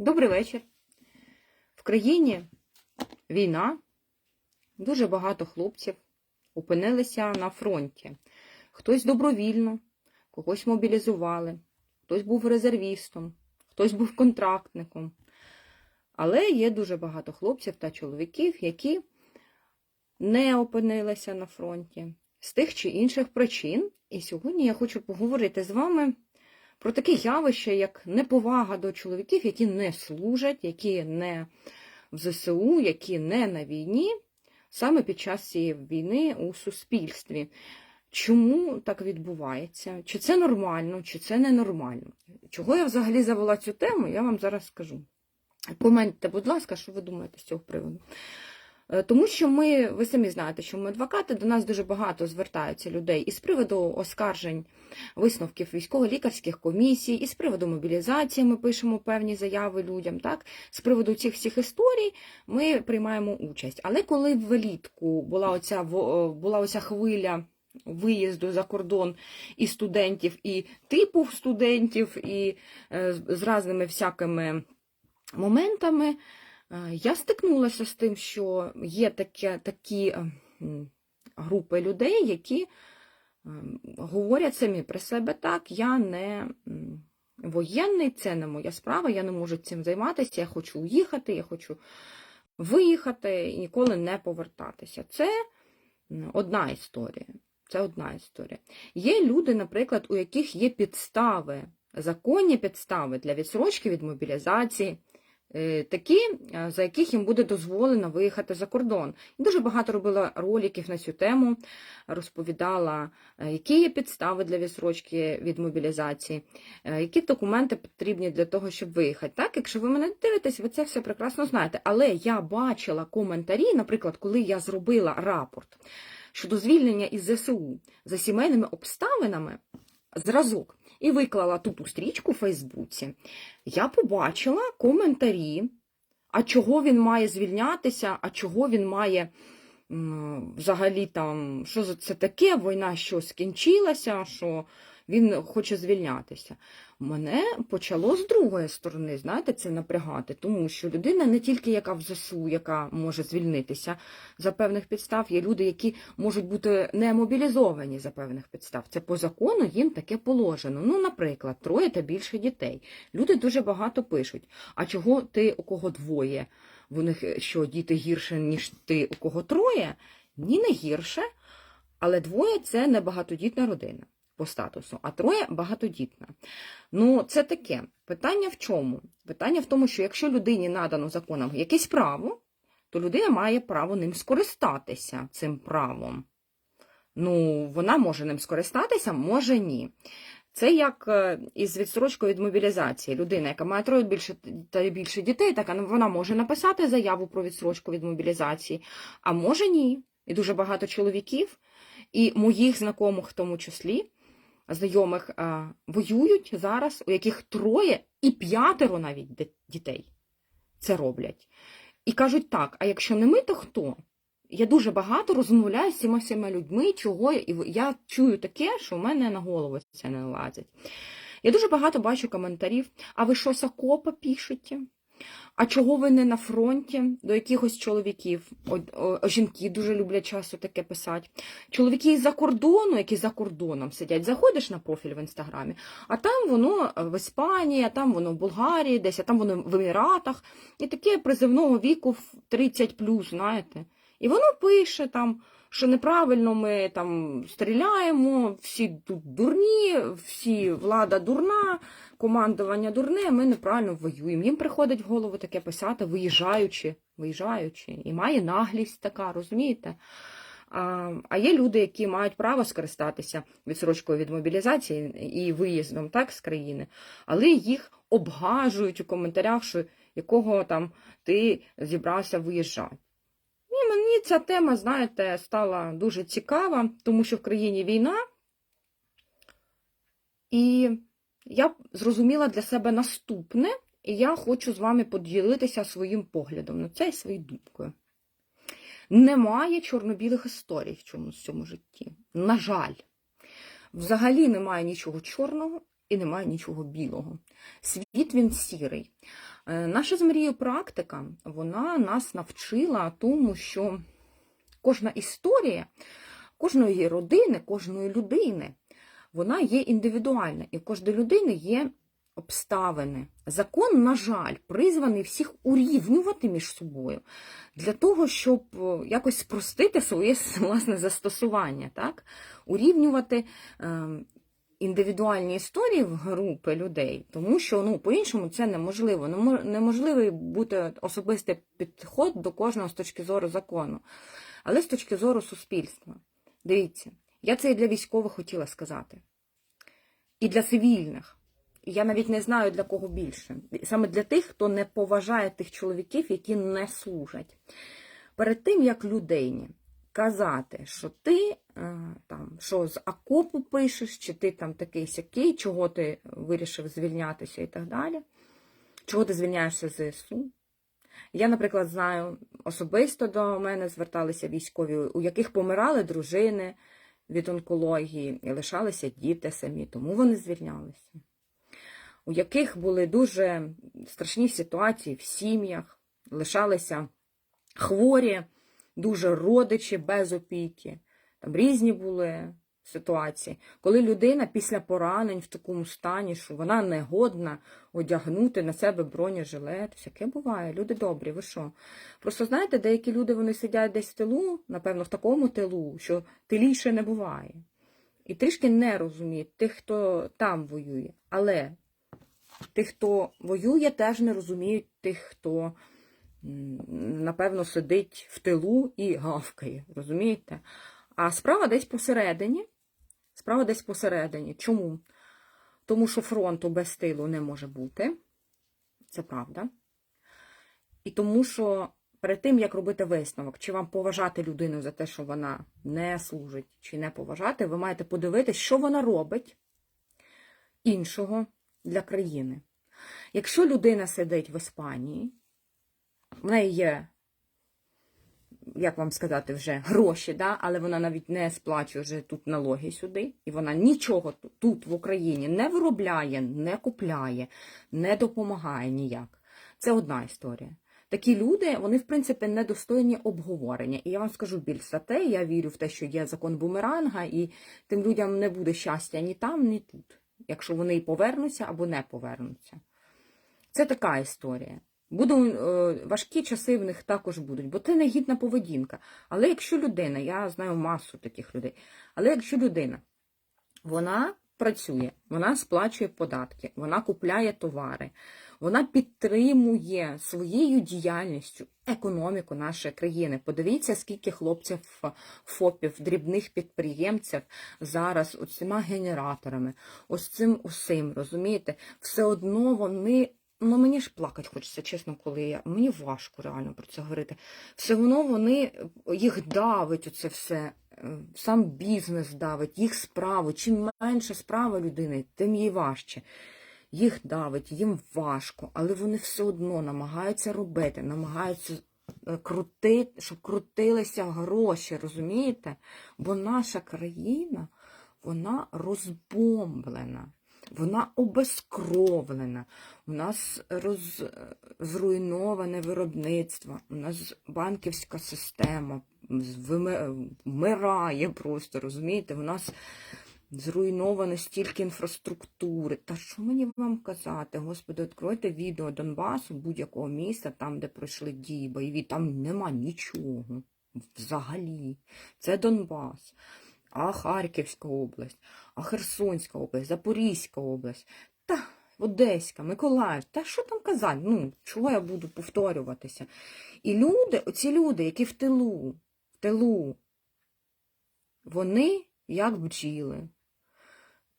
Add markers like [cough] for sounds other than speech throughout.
Добрий вечір. В країні війна. Дуже багато хлопців опинилися на фронті. Хтось добровільно, когось мобілізували, хтось був резервістом, хтось був контрактником. Але є дуже багато хлопців та чоловіків, які не опинилися на фронті з тих чи інших причин. І сьогодні я хочу поговорити з вами про таке явище, як неповага до чоловіків, які не служать, які не в ЗСУ, які не на війні, саме під час цієї війни у суспільстві. Чому так відбувається? Чи це нормально, чи це ненормально? Чого я взагалі завела цю тему, я вам зараз скажу. Коментуйте, будь ласка, що ви думаєте з цього приводу. Е, Тому що ми, ви самі знаєте, що ми адвокати, до нас дуже багато звертаються людей із приводу оскаржень висновків військово-лікарських комісій, і з приводу мобілізації ми пишемо певні заяви людям. Так? З приводу цих всіх історій ми приймаємо участь. Але коли влітку була оця, була оця хвиля виїзду за кордон і студентів, і типу студентів, і е, з- з разними всякими моментами, е, я стикнулася з тим, що є таке, такі е, групи людей, які ем, говорять самі про себе так, я не воєнний, це не моя справа, я не можу цим займатися, я хочу уїхати, я хочу виїхати і ніколи не повертатися. Це одна історія. Це одна історія. Є люди, наприклад, у яких є підстави, законні підстави для відсрочки від мобілізації, е, такі, е, за яких їм буде дозволено виїхати за кордон. І дуже багато робила роликів на цю тему, розповідала, е, які є підстави для відсрочки від мобілізації, е, які документи потрібні для того, щоб виїхати. Так, якщо ви мене дивитесь, ви це все прекрасно знаєте. Але я бачила коментарі, наприклад, коли я зробила рапорт щодо звільнення із ЗСУ за сімейними обставинами, зразок, і виклала тупу стрічку у Фейсбуці, я побачила коментарі, а чого він має звільнятися, а чого він має взагалі там, що це таке, війна що скінчилася, що він хоче звільнятися. Мене почало з другої сторони, знаєте, це напрягати, тому що людина не тільки яка в ЗСУ, яка може звільнитися за певних підстав, є люди, які можуть бути не мобілізовані за певних підстав. Це по закону їм таке положено. Ну, наприклад, троє та більше дітей. Люди дуже багато пишуть. А чого ти, у кого двоє? В них що, діти гірше, ніж ти, у кого троє? Ні, не гірше. Але двоє це не багатодітна родина по статусу, а троє багатодітна. Ну, це таке. Питання в чому? Питання в тому, що якщо людині надано законом якесь право, то людина має право ним скористатися цим правом. Ну, вона може ним скористатися, може ні. Це як е, із відстрочкою від мобілізації. Людина, яка має троє більше та більше дітей, так вона може написати заяву про відстрочку від мобілізації, а може ні. І дуже багато чоловіків, і моїх знайомих в тому числі, знайомих а, воюють зараз, у яких троє і п'ятеро навіть дітей це роблять. І кажуть так: а якщо не ми, то хто? Я дуже багато розмовляю з цими всіма людьми, чого і я чую таке, що в мене на голову це не лазить. Я дуже багато бачу коментарів. А ви що з окопа пишете? А чого ви не на фронті до якихось чоловіків? О, о, жінки дуже люблять часто таке писати. Чоловіки із-за кордону, які за кордоном сидять, заходиш на профіль в інстаграмі, а там воно в Іспанії, а там воно в Болгарії, десь, а там воно в Еміратах. І таке призивного віку в 30 знаєте. І воно пише там, що неправильно ми там стріляємо, всі тут дурні, всі влада дурна, командування дурне, ми неправильно воюємо. Їм приходить в голову таке писати, виїжджаючи, виїжджаючи, і має наглість така, розумієте? А, а є люди, які мають право скористатися відсрочкою від мобілізації і виїздом так, з країни, але їх обгажують у коментарях, що якого там ти зібрався виїжджати. Ні, мені ця тема, знаєте, стала дуже цікава, тому що в країні війна. І я зрозуміла для себе наступне, і я хочу з вами поділитися своїм поглядом на це і своєю думкою. Немає чорно-білих історій в чомусь в цьому житті. На жаль, взагалі немає нічого чорного і немає нічого білого. Світ він сірий. Е, Наша з Марією практика, вона нас навчила тому, що кожна історія, кожної родини, кожної людини, вона є індивідуальна, і в кожної людини є обставини. Закон, на жаль, призваний всіх урівнювати між собою для того, щоб е, якось спростити своє [laughs] власне застосування, так? урівнювати е, індивідуальні історії в групи людей, тому що ну, по-іншому це неможливо. Неможливий бути особистий підход до кожного з точки зору закону, але з точки зору суспільства. Дивіться, я це і для військових хотіла сказати, і для цивільних. Я навіть не знаю для кого більше. Саме для тих, хто не поважає тих чоловіків, які не служать. Перед тим, як людині казати, що ти там, що з окопу пишеш, чи ти там такий сякий, чого ти вирішив звільнятися і так далі, чого ти звільняєшся з ЗСУ. Я, наприклад, знаю, особисто до мене зверталися військові, у яких помирали дружини від онкології і лишалися діти самі, тому вони звільнялися. У яких були дуже страшні ситуації в сім'ях, лишалися хворі, дуже родичі без опіки. Там різні були ситуації, коли людина після поранень в такому стані, що вона не годна одягнути на себе бронежилет. Всяке буває, люди добрі, ви що? Просто знаєте, деякі люди вони сидять десь в тилу, напевно, в такому тилу, що тиліше не буває. І трішки не розуміють тих, хто там воює. Але тих, хто воює, теж не розуміють тих, хто напевно сидить в тилу і гавкає. Розумієте? А справа десь посередині. Справа десь посередині. Чому? Тому що фронту без тилу не може бути. Це правда. І тому що перед тим, як робити висновок, чи вам поважати людину за те, що вона не служить, чи не поважати, ви маєте подивитися, що вона робить іншого для країни. Якщо людина сидить в Іспанії, в неї є, як вам сказати, вже гроші, да? але вона навіть не сплачує вже тут налоги сюди, і вона нічого тут- в Україні не виробляє, не купляє, не допомагає ніяк. Це одна історія. Такі люди, вони, в принципі, недостойні обговорення. І я вам скажу більш за те, я вірю в те, що є закон бумеранга, і тим людям не буде щастя ні там, ні тут, якщо вони повернуться або не повернуться. Це така історія. Будуть е, важкі часи в них також будуть, бо це негідна поведінка. Але якщо людина, я знаю масу таких людей, але якщо людина, вона працює, вона сплачує податки, вона купляє товари, вона підтримує своєю діяльністю економіку нашої країни. Подивіться, скільки хлопців, ФОПів, дрібних підприємців зараз ось цими генераторами, ось цим усім, розумієте, все одно вони. Ну, мені ж плакати хочеться, чесно, коли я. Мені важко реально про це говорити. Все одно вони їх давить оце все, е, сам бізнес давить, їх справи. Чим менше справа людини, тим їй важче. Їх давить, їм важко, але вони все одно намагаються робити, намагаються е, крутити, щоб крутилися гроші, розумієте? Бо наша країна, вона розбомблена. Вона обезкровлена, у нас роз... зруйноване виробництво, у нас банківська система вмирає просто, розумієте? У нас зруйновано стільки інфраструктури. Та що мені вам казати? Господи, відкройте відео Донбасу, будь-якого міста, там, де пройшли дії бойові, там нема нічого взагалі. Це Донбас. А Харківська область, а Херсонська область, Запорізька область, та Одеська, Миколаїв, та що там казати? Ну, чого я буду повторюватися? І люди, оці люди, які в тилу, в тилу, вони як бджіли.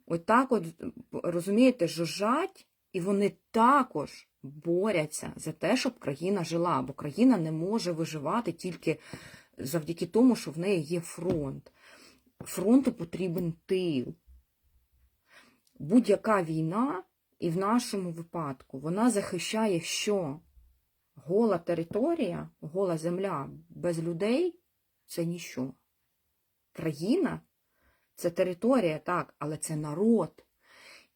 Отак от, розумієте, жужжать, і вони також борються за те, щоб країна жила, бо країна не може виживати тільки завдяки тому, що в неї є фронт. Фронту потрібен тил. Будь-яка війна, і в нашому випадку, вона захищає що? Гола територія, гола земля без людей це ніщо. Країна це територія, так, але це народ.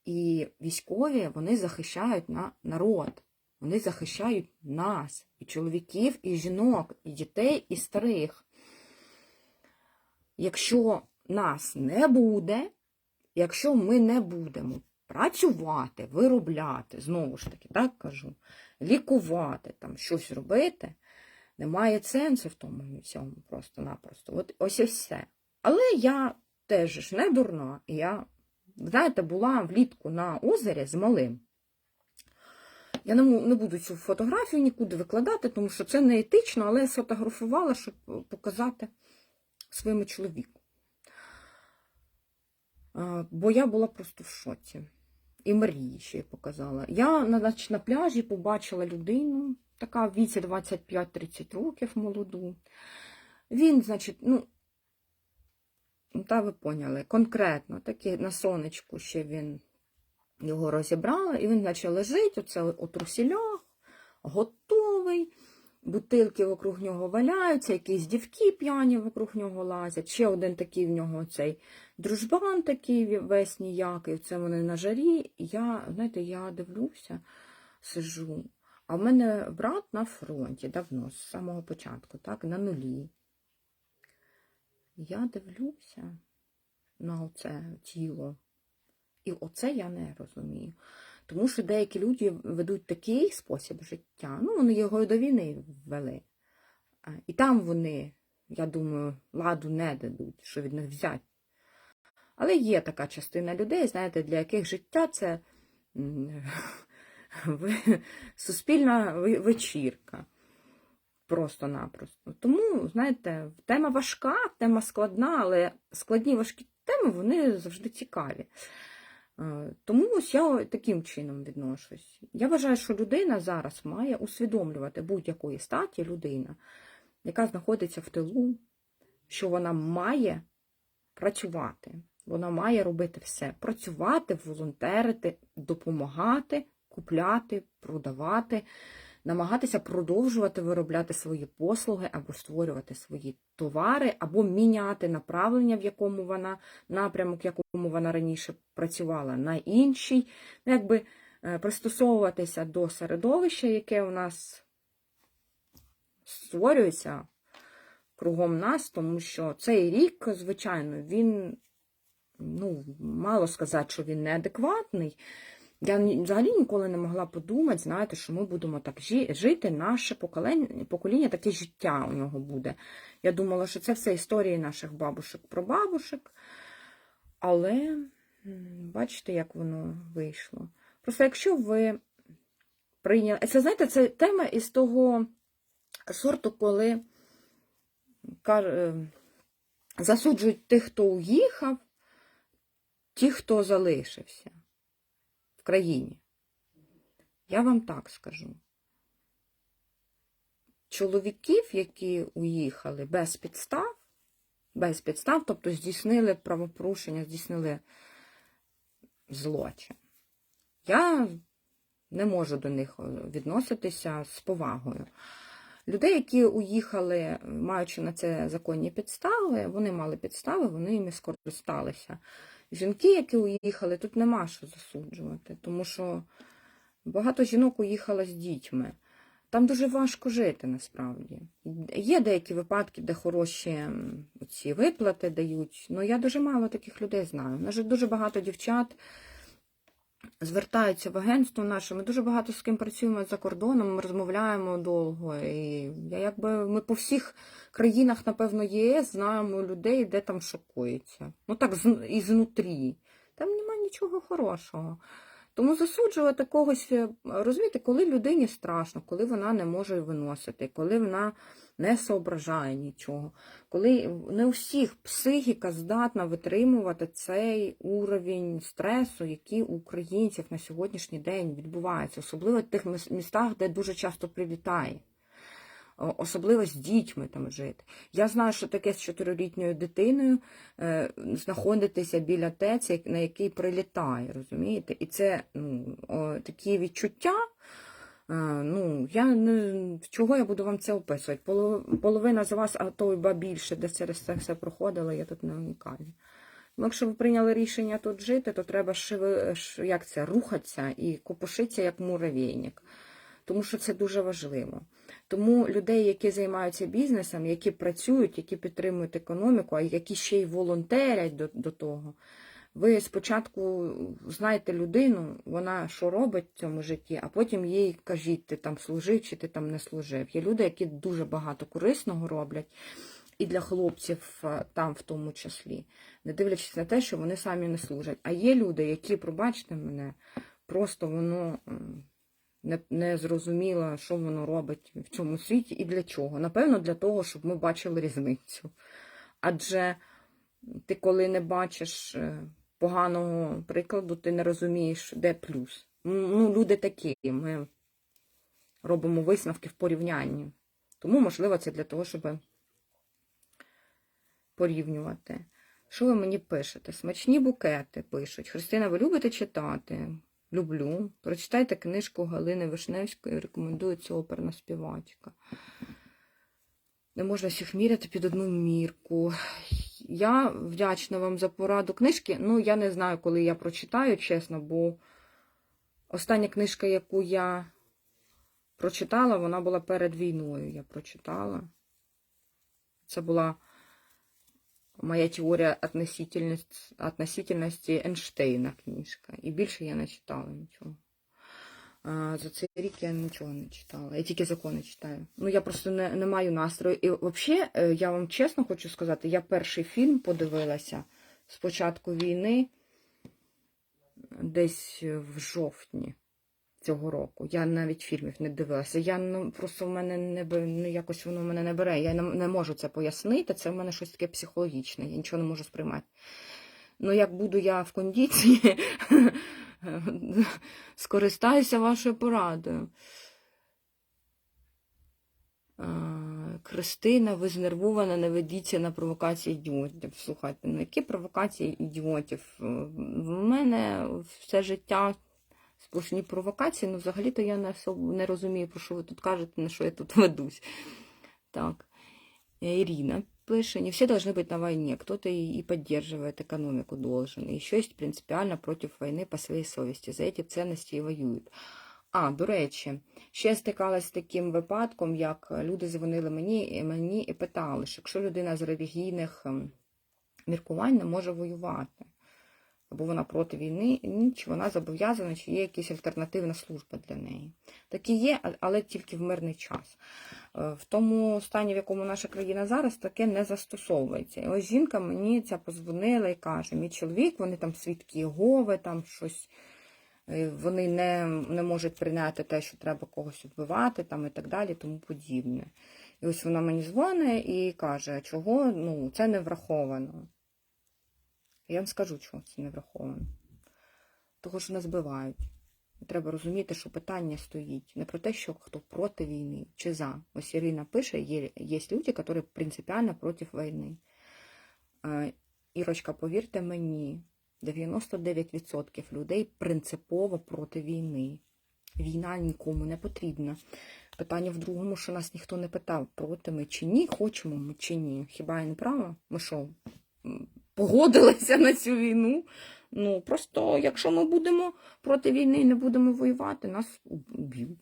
І військові вони захищають на народ. Вони захищають нас, і чоловіків, і жінок, і дітей, і старих. Якщо нас не буде, якщо ми не будемо працювати, виробляти, знову ж таки, так кажу, лікувати, там щось робити, немає сенсу в тому всьому просто-напросто. От ось і все. Але я теж ж не дурна. Я, знаєте, була влітку на озері з малим. Я не, буду цю фотографію нікуди викладати, тому що це не етично, але я сфотографувала, щоб показати своєму чоловіку. Бо я була просто в шоці. І Марії ще й показала. Я на, на пляжі побачила людину, така в віці 25-30 років молоду. Він, значить, ну, та ви поняли, конкретно, таке на сонечку ще він його розібрала, і він, значить, лежить оце у трусілях, готовий. Бутилки вокруг нього валяються, якісь дівки п'яні вокруг нього лазять. Ще один такий в нього цей дружбан такий весь ніякий. Це вони на жарі. Я, знаєте, я дивлюся, сижу. А в мене брат на фронті давно, з самого початку, так, на нулі. Я дивлюся на оце тіло. І оце я не розумію. Тому що деякі люди ведуть такий спосіб життя, ну, вони його до війни ввели. І там вони, я думаю, ладу не дадуть, що від них взяти. Але є така частина людей, знаєте, для яких життя це [laughs] суспільна вечірка. Просто-напросто. Тому, знаєте, тема важка, тема складна, але складні важкі теми вони завжди цікаві. Е, Тому ось я таким чином відношусь. Я вважаю, що людина зараз має усвідомлювати будь-якої статі людина, яка знаходиться в тилу, що вона має працювати. Вона має робити все: працювати, волонтерити, допомагати, купляти, продавати, намагатися продовжувати виробляти свої послуги або створювати свої товари, або міняти направлення, в якому вона напрямок, в якому вона раніше працювала, на інший, Ну, якби е, пристосовуватися до середовища, яке у нас створюється кругом нас, тому що цей рік, звичайно, він, ну, мало сказати, що він неадекватний. Я взагалі ніколи не могла подумати, знаєте, що ми будемо так жити, наше покоління, покоління таке життя у нього буде. Я думала, що це все історії наших бабушек про бабушек. Але бачите, як воно вийшло. Просто якщо ви прийняли. Це, знаєте, це тема із того сорту, коли е, засуджують тих, хто уїхав, ті, хто залишився країні. Я вам так скажу. Чоловіків, які уїхали без підстав, без підстав, тобто здійснили правопорушення, здійснили злочин. Я не можу до них відноситися з повагою. Людей, які уїхали, маючи на це законні підстави, вони мали підстави, вони ними скористалися. Жінки, які уїхали, тут нема що засуджувати, тому що багато жінок уїхало з дітьми. Там дуже важко жити насправді. Є деякі випадки, де хороші ці виплати дають, але я дуже мало таких людей знаю. У нас дуже багато дівчат звертаються в агентство наше. Ми дуже багато з ким працюємо за кордоном, ми розмовляємо довго. І я якби ми по всіх країнах, напевно, ЄС знаємо людей, де там шокується. Ну так, з- знутрі. Там нема нічого хорошого. Тому засуджувати когось, е, розумієте, коли людині страшно, коли вона не може виносити, коли вона не соображає нічого, коли не у всіх психіка здатна витримувати цей уровень стресу, який у українців на сьогоднішній день відбувається, особливо в тих містах, де дуже часто прилітає. Особливо з дітьми там жити. Я знаю, що таке з чотирилітньою дитиною е, знаходитися біля ТЕЦ, як- на який прилітає, розумієте? І це ну, такі відчуття. е, ну, я не чого я буду вам це описувати? Половина з вас, а то ба більше, де через це все проходила, я тут не унікальна. Ну, якщо ви прийняли рішення тут жити, то треба шиви, як це, рухатися і копошитися як муравейник. тому що це дуже важливо. Тому людей, які займаються бізнесом, які працюють, які підтримують економіку, а які ще й волонтерять до, до того. Ви спочатку знаєте людину, вона що робить в цьому житті, а потім їй кажіть, ти там служив чи ти там не служив. Є люди, які дуже багато корисного роблять, і для хлопців там в тому числі, не дивлячись на те, що вони самі не служать. А є люди, які, пробачте мене, просто воно не, не зрозуміло, що воно робить в цьому світі і для чого. Напевно, для того, щоб ми бачили різницю. Адже ти, коли не бачиш е, поганого прикладу, ти не розумієш, де плюс. Ну, люди такі, ми робимо висновки в порівнянні. Тому, можливо, це для того, щоб порівнювати. Що ви мені пишете? Смачні букети пишуть. Христина, ви любите читати? Люблю. Прочитайте книжку Галини Вишневської, рекомендую цю оперна співачка. Не можна всіх міряти під одну мірку. Я вдячна вам за пораду книжки. Ну, я не знаю, коли я прочитаю, чесно, бо остання книжка, яку я прочитала, вона була перед війною. Я прочитала. Це була моя теорія относительності, относительності Ейнштейна книжка. І більше я не читала нічого. За цей рік я нічого не читала. Я тільки закони читаю. Ну, я просто не, не маю настрою. І взагалі, е, я вам чесно хочу сказати, я перший фільм подивилася з початку війни десь в жовтні цього року. Я навіть фільмів не дивилася. Я ну, просто в мене не ну, якось воно мене не бере. Я не, не можу це пояснити. Це в мене щось таке психологічне. Я нічого не можу сприймати. Ну, як буду я в кондиції, [laughs] скористаюся вашою порадою. Кристина, ви знервована, не ведіться на провокації ідіотів. Слухайте, ну які провокації ідіотів? В мене все життя сплошні провокації, ну взагалі-то я не, особо не розумію, про що ви тут кажете, на що я тут [laughs] ведусь. Так. Ирина пише, не все должны быть на войне, кто-то и, и поддерживает экономику должен, и еще есть принципиально против войны по своей совести, за эти ценности і воюють. А, до речі, ще стикалась з таким випадком, як люди дзвонили мені, і мені і питали, що якщо людина з релігійних ем, міркувань не може воювати, або вона проти війни, чи вона зобов'язана, чи є якась альтернативна служба для неї. Такі є, але тільки в мирний час. Е, В тому стані, в якому наша країна зараз, таке не застосовується. І ось жінка мені ця позвонила і каже: мій чоловік, вони там свідки Єгови, там щось. е, Вони не, не можуть прийняти те, що треба когось вбивати, там і так далі, тому подібне. І ось вона мені дзвонить і каже, чого ну, це не враховано. Я вам скажу, чого це не враховано. Того, що нас збивають. Треба розуміти, що питання стоїть не про те, що хто проти війни чи за. Ось Ірина пише, є, є люди, які принципіально проти війни. Е, Ірочка, повірте мені, 99% людей принципово проти війни. Війна нікому не потрібна. Питання в другому, що нас ніхто не питав, проти ми чи ні, хочемо ми чи ні. Хіба я не права? Ми що, погодилися на цю війну? Ну, просто якщо ми будемо проти війни і не будемо воювати, нас уб'ють.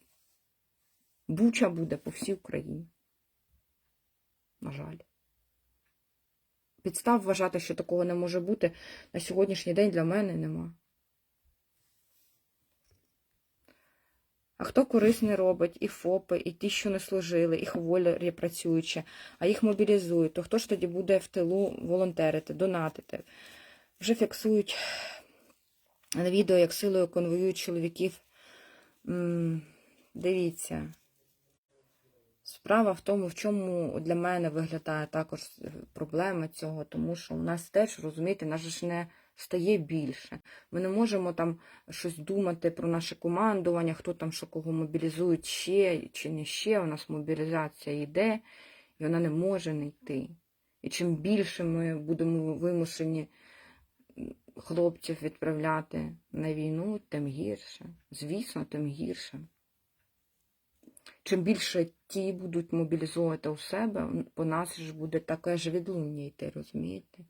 Буча буде по всій Україні. На жаль. Підстав вважати, що такого не може бути на сьогоднішній день для мене нема. Хто корисне робить, і ФОПи, і ті, що не служили, і хволярі працюючи, а їх мобілізують, то хто ж тоді буде в тилу волонтерити, донатити? Вже фіксують на відео, як силою конвоюють чоловіків. Дивіться. Справа в тому, в чому для мене виглядає також е, проблема цього, тому що у нас теж, розумієте, нас ж не стає більше. Ми не можемо там щось думати про наше командування, хто там що кого мобілізують ще чи не ще. У нас мобілізація йде, і вона не може не йти. І чим більше ми будемо вимушені хлопців відправляти на війну, тим гірше. Звісно, тим гірше. Чим більше ті будуть мобілізовувати у себе, по нас ж буде таке ж відлуння йти, розумієте?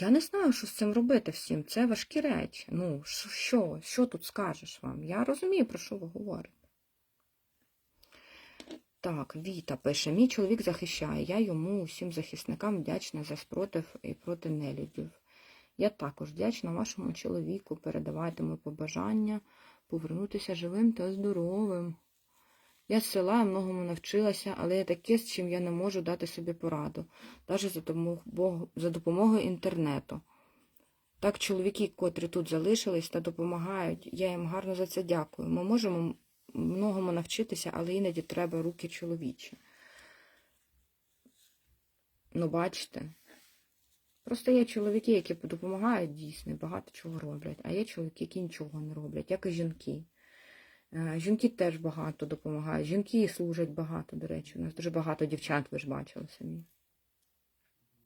Я не знаю, що з цим робити всім. Це важкі речі. Ну, що, що, тут скажеш вам? Я розумію, про що ви говорите. Так, Віта пише: мій чоловік захищає. Я йому усім захисникам вдячна за спротив і проти нелюдів. Я також вдячна вашому чоловіку. Передавайте мої побажання повернутися живим та здоровим. Я з села многому навчилася, але є таке, з чим я не можу дати собі пораду, навіть за допомогою, інтернету. Так, чоловіки, котрі тут залишились та допомагають, я їм гарно за це дякую. Ми можемо многому навчитися, але іноді треба руки чоловічі. Ну, бачите. Просто є чоловіки, які допомагають дійсно, багато чого роблять, а є чоловіки, які нічого не роблять, як і жінки. Е, Жінки теж багато допомагають. Жінки служать багато, до речі. У нас дуже багато дівчат, ви ж бачили самі.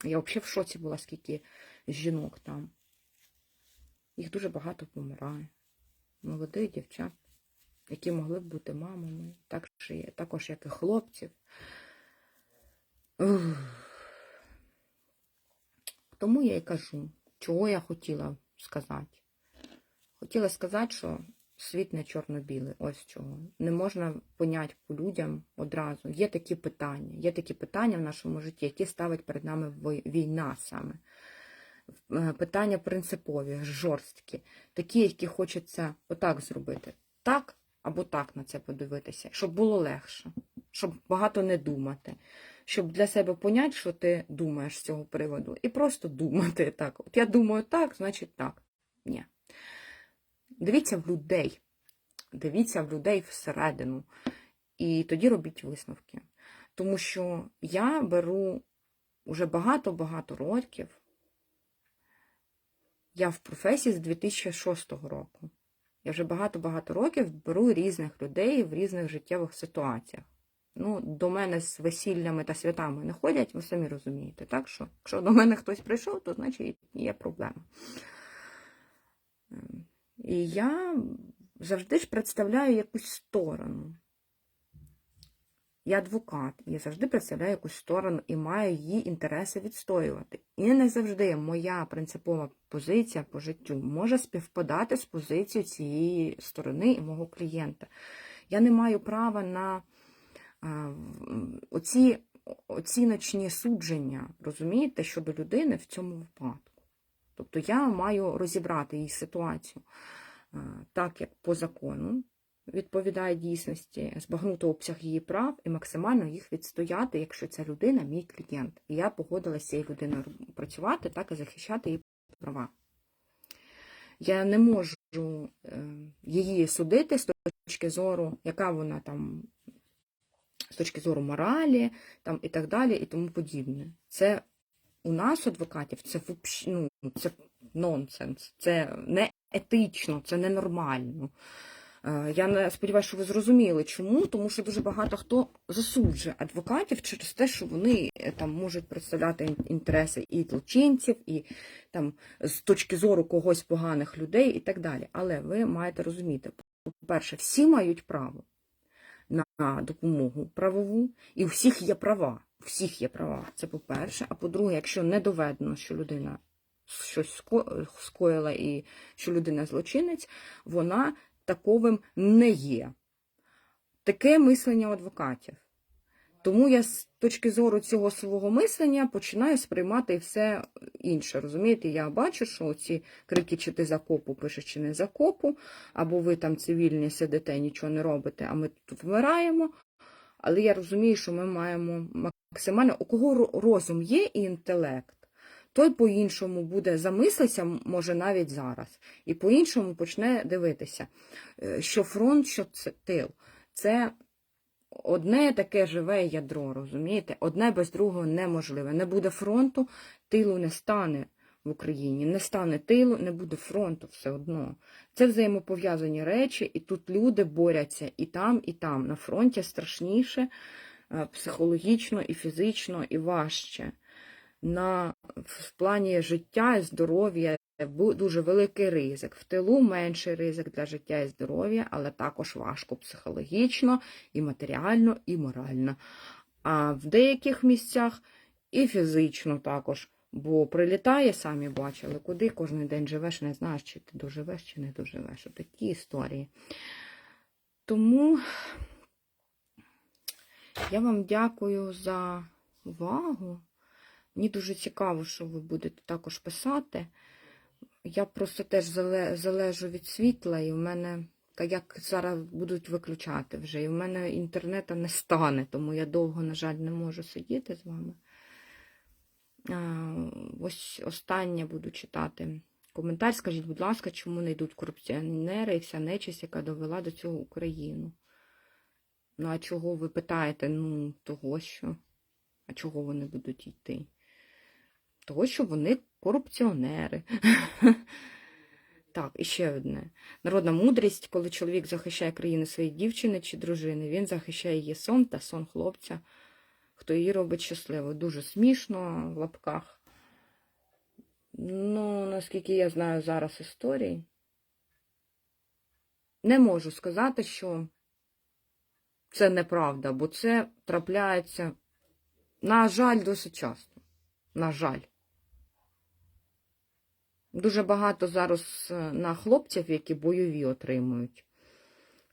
Я взагалі в шоці була, скільки жінок там. Їх дуже багато помирає. Молодих дівчат, які могли б бути мамами, так, також як і хлопців. Ух. Тому я й кажу, чого я хотіла сказати. Хотіла сказати, що світ не чорно-білий, ось чого. Не можна поняти по людям одразу. Є такі питання, є такі питання в нашому житті, які ставить перед нами війна саме. Е, Питання принципові, жорсткі, такі, які хочеться отак зробити. Так або так на це подивитися, щоб було легше, щоб багато не думати, щоб для себе поняти, що ти думаєш з цього приводу, і просто думати так. От я думаю так, значить так. Ні. Дивіться в людей. Дивіться в людей всередину. І тоді робіть висновки. Тому що я беру уже багато-багато років. Я в професії з 2006 року. Я вже багато-багато років беру різних людей в різних життєвих ситуаціях. Ну, до мене з весіллями та святами не ходять, ви самі розумієте, так? Що якщо до мене хтось прийшов, то значить є проблема. І я завжди ж представляю якусь сторону. Я адвокат, я завжди представляю якусь сторону і маю її інтереси відстоювати. І не завжди моя принципова позиція по життю може співпадати з позицією цієї сторони і мого клієнта. Я не маю права на оці оціночні судження, розумієте, щодо людини в цьому випадку. Тобто я маю розібрати її ситуацію так, як по закону відповідає дійсності, збагнути обсяг її прав і максимально їх відстояти, якщо ця людина мій клієнт. І я погодилася з цією людиною працювати, так і захищати її права. Я не можу е, її судити з точки зору, яка вона там з точки зору моралі там, і так далі, і тому подібне. Це у нас, адвокатів, це ну, це нонсенс, це не етично, це ненормально. Е, Я не сподіваюся, що ви зрозуміли, чому, тому що дуже багато хто засуджує адвокатів через те, що вони е, там можуть представляти інтереси і злочинців, і там з точки зору когось поганих людей і так далі. Але ви маєте розуміти, по-перше, всі мають право на допомогу правову, і у всіх є права. У всіх є права. Це по-перше. А по-друге, якщо не доведено, що людина щось скоїла і що людина злочинець, вона таковим не є. Таке мислення адвокатів. Тому я з точки зору цього свого мислення починаю сприймати все інше. Розумієте, я бачу, що ці крики, чи ти за копу пишеш, чи не за копу, або ви там цивільні сидите, нічого не робите, а ми тут вмираємо. Але я розумію, що ми маємо максимально, у кого розум є і інтелект, той по-іншому буде замислитися, може навіть зараз, і по-іншому почне дивитися, е, що фронт, що це тил. Це одне таке живе ядро, розумієте? Одне без другого неможливе. Не буде фронту, тилу не стане в Україні. Не стане тилу, не буде фронту все одно. Це взаємопов'язані речі, і тут люди борються і там, і там. На фронті страшніше е, психологічно, і фізично, і важче. На, в плані життя і здоров'я дуже великий ризик. В тилу менший ризик для життя і здоров'я, але також важко психологічно, і матеріально, і морально. А в деяких місцях і фізично також. Бо прилітає, самі бачили, куди кожен день живеш, не знаєш, чи ти доживеш, чи не доживеш. Такі історії. Тому Я вам дякую за увагу. Мені дуже цікаво, що ви будете також писати. Я просто теж залежу від світла, і в мене, як зараз будуть виключати вже, і в мене інтернету не стане, тому я довго, на жаль, не можу сидіти з вами. Ось останнє буду читати. Коментар, скажіть, будь ласка, чому не йдуть корупціонери і вся нечисть, яка довела до цього Україну? Ну, а чого ви питаєте? Ну, того що. А чого вони будуть йти? Того, що вони корупціонери. [laughs] Так, і ще одне. Народна мудрість, коли чоловік захищає країну своєї дівчини чи дружини, він захищає її сон та сон хлопця, хто її робить щасливою. Дуже смішно в лапках. Ну, наскільки я знаю зараз історії, не можу сказати, що це неправда, бо це трапляється, на жаль, досить часто. На жаль. Дуже багато зараз е, на хлопців, які бойові отримують.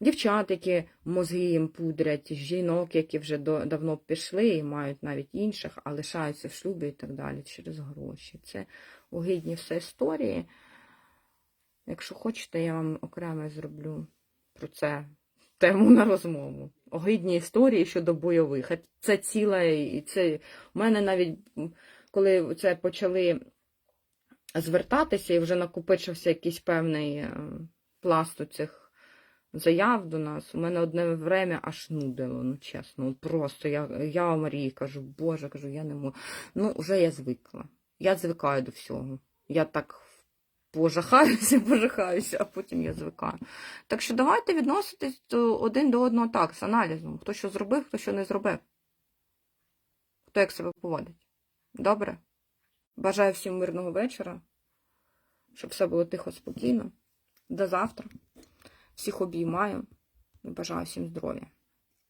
Дівчат, які мозги їм пудрять, жінок, які вже давно пішли і мають навіть інших, а лишаються в шлюбі і так далі через гроші. Це огидні все історії. Якщо хочете, я вам окремо зроблю про це тему на розмову. Огидні історії щодо бойових. Це ціла і це у мене навіть коли це почали звертатися і вже накопичився якийсь певний е, пласт цих заяв до нас. У мене одне время аж нудило, ну чесно. Просто я, я Марії кажу, Боже, кажу, я не можу. Ну, вже я звикла. Я звикаю до всього. Я так пожахаюся, [laughs] пожахаюся, а потім я звикаю. Так що давайте відноситись один до одного так, з аналізом. Хто що зробив, хто що не зробив. Хто як себе поводить. Добре? Бажаю всім мирного вечора, щоб все було тихо, спокійно. До завтра. Всіх обіймаю і бажаю всім здоров'я.